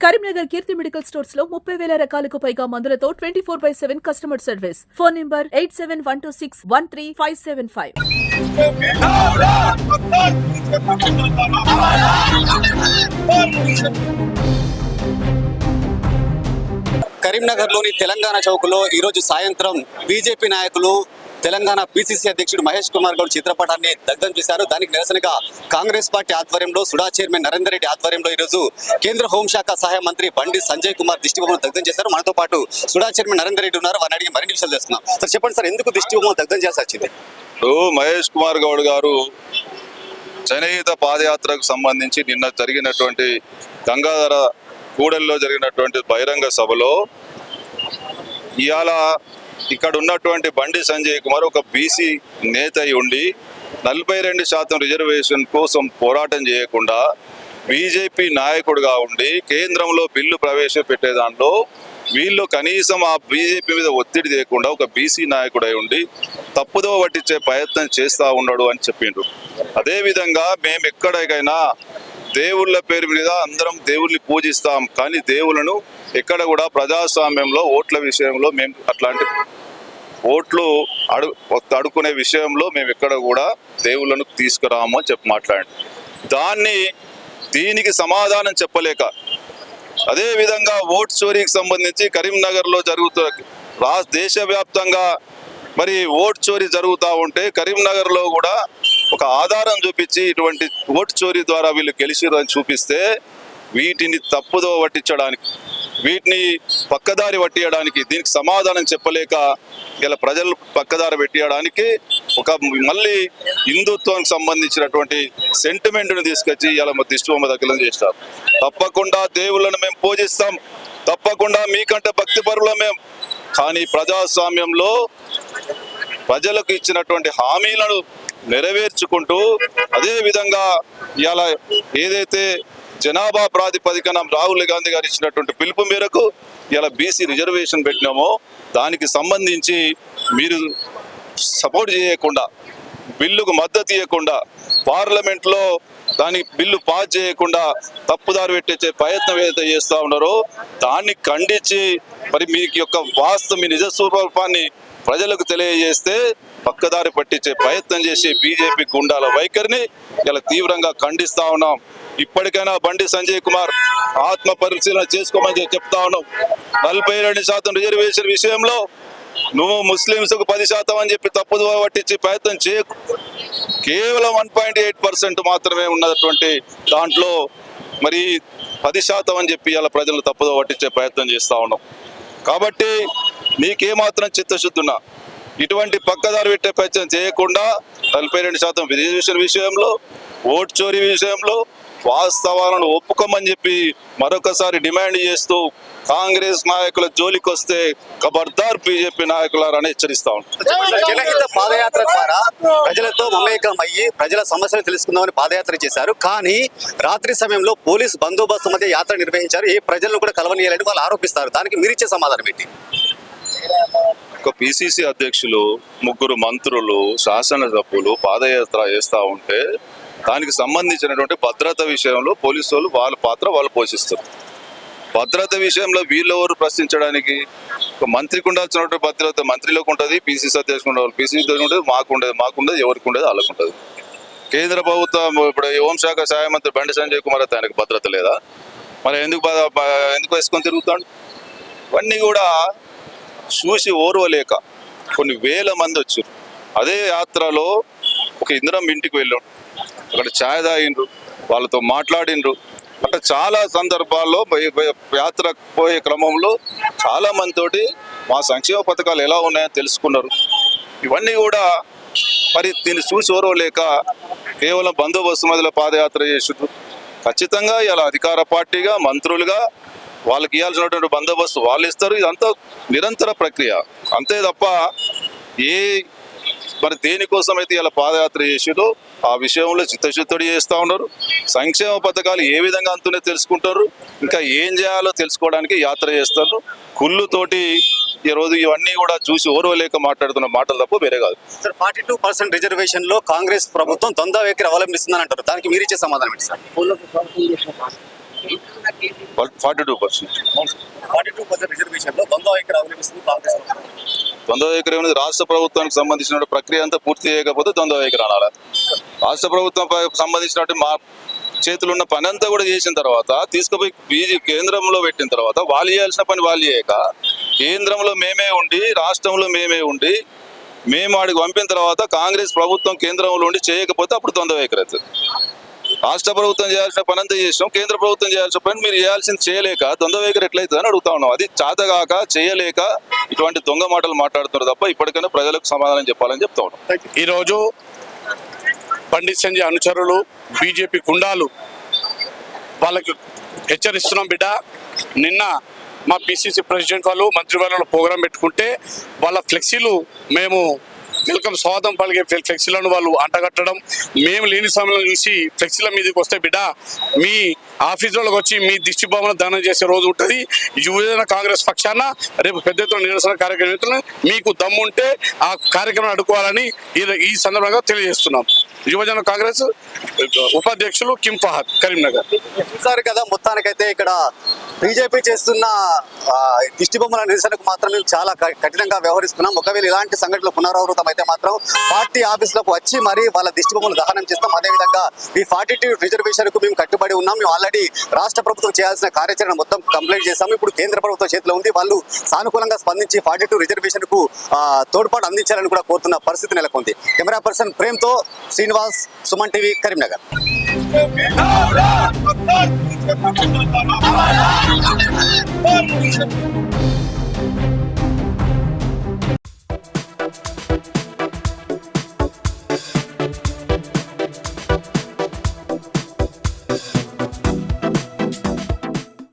కరీంనగర్ కీర్తి medical స్టోర్స్లో ముప్పై వేల రకాలకు పైగా మందులతో twenty four by seven customer service. Phone number eight seven one two six one three five seven five. కరీంనగర్లోని తెలంగాణ చౌక్లో ఈ రోజు సాయంత్రం బీజేపీ నాయకులు తెలంగాణ పిసిసి అధ్యక్షుడు మహేష్ కుమార్ గౌడ్ చిత్రపటాన్ని దగ్ధం చేశారు. దానికి నిరసనగా కాంగ్రెస్ పార్టీ ఆధ్వర్యంలో సుడా చైర్మన్ నరేందర్ రెడ్డి ఆధ్వర్యంలో ఈ రోజు కేంద్ర హోంశాఖ సహాయ మంత్రి బండి సంజయ్ కుమార్ దిష్టి బొమ్మను దగ్ధం చేశారు. మనతో పాటు సుడా చైర్మన్ నరేందర్ రెడ్డి ఉన్నారు. వారిని అడిగి మరిన్ని విషయాలు తెలుస్తున్నాం సార్ చెప్పండి సార్ ఎందుకు దిష్టి బొమ్మను దగ్ధం చేయాల్సి వచ్చింది మహేష్ కుమార్ గౌడ్ గారు జనహిత పాదయాత్రకు సంబంధించి నిన్న జరిగినటువంటి గంగాధర కూడలిలో జరిగినటువంటి బహిరంగ సభలో ఇవాళ ఇక్కడ ఉన్నటువంటి బండి సంజయ్ కుమార్ ఒక బీసీ నేత అయి ఉండి నలభై రెండు శాతం రిజర్వేషన్ కోసం పోరాటం చేయకుండా బీజేపీ నాయకుడిగా ఉండి కేంద్రంలో బిల్లు ప్రవేశపెట్టే దాంట్లో వీళ్ళు కనీసం ఆ బీజేపీ మీద ఒత్తిడి చేయకుండా ఒక బీసీ నాయకుడై ఉండి తప్పుదో పట్టించే ప్రయత్నం చేస్తూ ఉన్నాడు అని చెప్పిండ్రు. అదేవిధంగా మేము ఎక్కడికైనా దేవుళ్ళ పేరు మీద అందరం దేవుళ్ళని పూజిస్తాం. కానీ దేవుళ్ళను ఎక్కడ కూడా ప్రజాస్వామ్యంలో ఓట్ల విషయంలో మేము అట్లాంటి ఓట్లు అడు అడుకునే విషయంలో మేము ఎక్కడ కూడా దేవుళ్ళను తీసుకురాము అని చెప్పి మాట్లాడండి. దాన్ని దీనికి సమాధానం చెప్పలేక అదేవిధంగా ఓట్ చోరీకి సంబంధించి కరీంనగర్లో జరుగుతున్న రా దేశవ్యాప్తంగా మరి ఓట్ చోరీ జరుగుతూ ఉంటే కరీంనగర్లో కూడా ఒక ఆధారం చూపించి ఇటువంటి ఓటు చోరీ ద్వారా వీళ్ళు గెలిచిరు అని చూపిస్తే వీటిని తప్పుదో పట్టించడానికి వీటిని పక్కదారి పట్టియడానికి దీనికి సమాధానం చెప్పలేక ఇలా ప్రజలు పక్కదారి పెట్టియడానికి ఒక మళ్ళీ హిందుత్వానికి సంబంధించినటువంటి సెంటిమెంట్ని తీసుకొచ్చి ఇలా దిష్టిబొమ్మ దగ్గర చేస్తారు. తప్పకుండా దేవుళ్ళను మేము పూజిస్తాం. తప్పకుండా మీకంటే భక్తి పరుల మేము కానీ ప్రజాస్వామ్యంలో ప్రజలకు ఇచ్చినటువంటి హామీలను నెరవేర్చుకుంటూ అదే విధంగా ఇవాళ ఏదైతే జనాభా ప్రాతిపదికన రాహుల్ గాంధీ గారు ఇచ్చినటువంటి పిలుపు మేరకు ఇలా బీసీ రిజర్వేషన్ పెట్టినామో దానికి సంబంధించి మీరు సపోర్ట్ చేయకుండా బిల్లుకు మద్దతు ఇవ్వకుండా పార్లమెంట్లో దాని బిల్లు పాస్ చేయకుండా తప్పుదారి పెట్టే ప్రయత్నం ఏదైతే చేస్తూ ఉన్నారో దాన్ని ఖండించి మరి మీకు యొక్క వాస్తవ మీ నిజస్వరూపాన్ని ప్రజలకు తెలియజేస్తే పక్కదారి పట్టించే ప్రయత్నం చేసే బీజేపీ గుండాల వైఖరిని ఇలా తీవ్రంగా ఖండిస్తా ఉన్నాం. ఇప్పటికైనా బండి సంజయ్ కుమార్ ఆత్మ పరిశీలన చేసుకోమని చెప్తా ఉన్నాం. నలభై రెండు శాతం రిజర్వేషన్ విషయంలో నువ్వు ముస్లింస్కు పది శాతం అని చెప్పి తప్పుదు పట్టించి ప్రయత్నం చేయకు. కేవలం వన్ పాయింట్ ఎయిట్ పర్సెంట్ మాత్రమే ఉన్నటువంటి దాంట్లో మరి పది శాతం అని చెప్పి ఇలా ప్రజలు తప్పుదో పట్టించే ప్రయత్నం చేస్తా ఉన్నాం. కాబట్టి నీకేమాత్రం చిత్తశుద్ధున్నా ఇటువంటి పక్కదారి పెట్టే ప్రయత్నం చేయకుండా నలభై రెండు శాతం రిజర్వేషన్ విషయంలో ఓట్ చోరీ విషయంలో వాస్తవాలను ఒప్పుకోమని చెప్పి మరొకసారి డిమాండ్ చేస్తూ కాంగ్రెస్ నాయకుల జోలికి వస్తే ఖబర్దార్ బీజేపీ నాయకులారని హెచ్చరిస్తా జనహిత పాదయాత్ర ద్వారా ప్రజలతో మమేకం అయ్యి ప్రజల సమస్యలు తెలుసుకుందామని పాదయాత్ర చేశారు. కానీ రాత్రి సమయంలో పోలీస్ బందోబస్తు మధ్య యాత్ర నిర్వహించారు. ఏ ప్రజలను కూడా కలవనీయాలని వాళ్ళు ఆరోపిస్తారు. దానికి మీరిచ్చే సమాధానం ఏంటి? ఒక పిసిసి అధ్యక్షులు ముగ్గురు మంత్రులు శాసనసభ్యులు పాదయాత్ర చేస్తూ ఉంటే దానికి సంబంధించినటువంటి భద్రత విషయంలో పోలీసు వాళ్ళు వాళ్ళ పాత్ర వాళ్ళు పోషిస్తారు. భద్రత విషయంలో వీళ్ళెవరు ప్రశ్నించడానికి? ఒక మంత్రికి ఉండాల్సినటువంటి భద్రత మంత్రిలోకి ఉంటుంది పిసిసి అధ్యక్షుడు ఉండాలి పిసిసి ఉండదు మాకు ఉండదు మాకుండదు ఎవరికి ఉండదు వాళ్ళకు ఉంటుంది కేంద్ర ప్రభుత్వం ఇప్పుడు హోంశాఖ సహాయ మంత్రి బండి సంజయ్ కుమార్ అయితే ఆయనకు భద్రత లేదా? మరి ఎందుకు ఎందుకు వేసుకొని తిరుగుతాడు? ఇవన్నీ కూడా చూసి ఓర్వలేక కొన్ని వేల మంది వచ్చారు. అదే యాత్రలో ఒక ఇంద్రం ఇంటికి వెళ్ళాడు. అక్కడ ఛాయ్ తాగిండ్రు వాళ్ళతో మాట్లాడిండ్రు. అట్లా చాలా సందర్భాల్లో యాత్ర పోయే క్రమంలో చాలా మందితోటి మా సంక్షేమ పథకాలు ఎలా ఉన్నాయో తెలుసుకున్నారు. ఇవన్నీ కూడా మరి దీన్ని చూసి ఓర్వలేక కేవలం బందోబస్తు మధ్యలో పాదయాత్ర చేసిండ్రు ఖచ్చితంగా ఇలా అధికార పార్టీగా మంత్రులుగా వాళ్ళకి ఇవ్వాల్సినటువంటి బందోబస్తు వాళ్ళు ఇస్తారు. ఇదంతా నిరంతర ప్రక్రియ. అంతే తప్ప ఏ మరి దేనికోసం అయితే ఇలా పాదయాత్ర చేసిందో ఆ విషయంలో చిత్తశుద్ధుడు చేస్తూ ఉన్నారు. సంక్షేమ పథకాలు ఏ విధంగా అంతునే తెలుసుకుంటారు. ఇంకా ఏం చేయాలో తెలుసుకోవడానికి యాత్ర చేస్తారు. కుళ్ళుతోటి ఈ రోజు ఇవన్నీ కూడా చూసి ఓర్వలేక మాట్లాడుతున్న మాటలు తప్ప వేరే కాదు. సార్ ఫార్టీ టూ పర్సెంట్ రిజర్వేషన్లో కాంగ్రెస్ ప్రభుత్వం ద్వంద్వ వైఖరి అవలంబిస్తుందని అంటారు. దానికి మీరిచ్చే సమాధానం ఏంటి sir? Forty two percent. Forty two percent రిజర్వేషన్లో ద్వంద్వ ఇక్కడ అవలంబిస్తుంది కాంగ్రెస్ ప్రభుత్వం. ద్వంద్వ వైఖరి అనేది రాష్ట్ర ప్రభుత్వానికి సంబంధించిన ప్రక్రియ అంతా పూర్తి చేయకపోతే ద్వంద్వ వైఖరి అనాలి. రాష్ట్ర ప్రభుత్వం సంబంధించినట్టు మా చేతులు ఉన్న పని అంతా కూడా చేసిన తర్వాత తీసుకుపోయి బీజీ కేంద్రంలో పెట్టిన తర్వాత వాళ్ళు చేయాల్సిన పని వాళ్ళు చేయక కేంద్రంలో మేమే ఉండి రాష్ట్రంలో మేమే ఉండి మేము వాడికి పంపిన తర్వాత కాంగ్రెస్ ప్రభుత్వం కేంద్రంలో ఉండి చేయకపోతే అప్పుడు వైఖరి అవుతుంది. రాష్ట్ర ప్రభుత్వం చేయాల్సిన పని అంతా చేసినాం కేంద్ర ప్రభుత్వం చేయాల్సిన పని మీరు చేయాల్సింది చేయలేక ద్వంద్వ వైఖరి ఎట్లయితుంది అని అడుగుతా ఉన్నాం అది చాతగాక చేయలేక ఇటువంటి దొంగ మాటలు మాట్లాడుతున్నారు తప్ప ఇప్పటికైనా ప్రజలకు సమాధానం చెప్పాలని చెప్తా. ఉన్నాం ఈరోజు పండిత్ సంజయ్ అనుచరులు బీజేపీ గుండాలు వాళ్ళకి హెచ్చరిస్తున్నాం బిడ్డ. నిన్న మా పిసిసి ప్రెసిడెంట్ వాళ్ళు మంత్రి ప్రోగ్రాం పెట్టుకుంటే వాళ్ళ ఫ్లెక్సీలు మేము వెల్కమ్ స్వాదం పలిగే ఫ్లెక్సీలను వాళ్ళు అంటగట్టడం. మేము లేని సమయంలో చూసి ఫ్లెక్సీల మీదకి వస్తే బిడ్డ మీ ఆఫీసులోకి వచ్చి మీ దిష్టి భావన దానం చేసే రోజు ఉంటుంది. యువజన కాంగ్రెస్ పక్షాన రేపు పెద్ద ఎత్తున నిరసన కార్యక్రమం మీకు దమ్ముంటే ఆ కార్యక్రమం అడుకోవాలని ఈ సందర్భంగా తెలియజేస్తున్నాం. యువజన కాంగ్రెస్ ఉపాధ్యక్షులు కిమ్ ఫహద్ కరీంనగర్. చూసారు కదా మొత్తానికైతే ఇక్కడ బీజేపీ చేస్తున్న దిష్టి బొమ్మల నిరసనకు మాత్రం మేము చాలా కఠినంగా వ్యవహరిస్తున్నాం. ఒకవేళ ఇలాంటి సంఘటనలు పునరావృతం అయితే మాత్రం పార్టీ ఆఫీసులకు వచ్చి మరి వాళ్ళ దిష్టి బొమ్మలు దహనం చేస్తాం. అదేవిధంగా ఈ ఫార్టీ టూ రిజర్వేషన్కు మేము కట్టుబడి ఉన్నాం. మేము ఆల్రెడీ రాష్ట్ర ప్రభుత్వం చేయాల్సిన కార్యాచరణ మొత్తం కంప్లీట్ చేశాము. ఇప్పుడు కేంద్ర ప్రభుత్వం చేతిలో ఉంది. వాళ్ళు సానుకూలంగా స్పందించి ఫార్టీ టూ రిజర్వేషన్కు ఆ, తోడ్పాటు అందించాలని కూడా కోరుతున్న పరిస్థితి నెలకొంది. Camera person ప్రేమ్తో Srinivas Suman TV Karimnagar. Thank you.